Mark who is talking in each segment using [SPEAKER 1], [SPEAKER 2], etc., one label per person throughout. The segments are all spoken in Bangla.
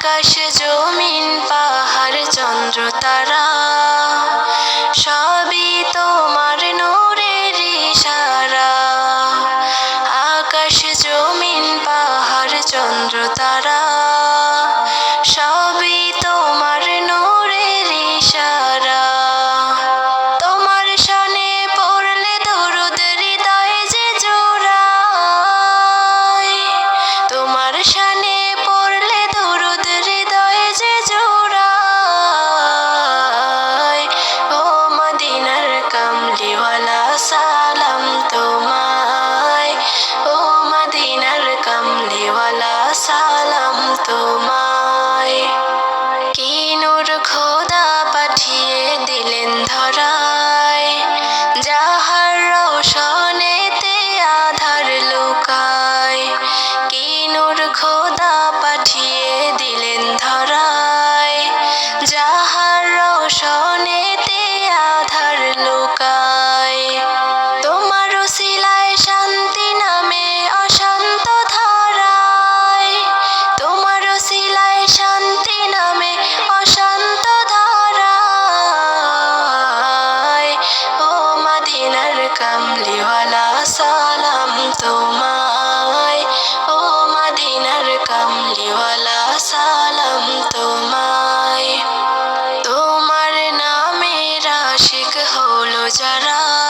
[SPEAKER 1] আকাশ জমিন পাহাড় চন্দ্র তারা। কামলিওয়ালা সালাম তোমায়। ও মদিনার কামলিওয়ালা সালাম তোমায়। তোমার নামে আশিক হলো যারা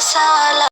[SPEAKER 1] সালা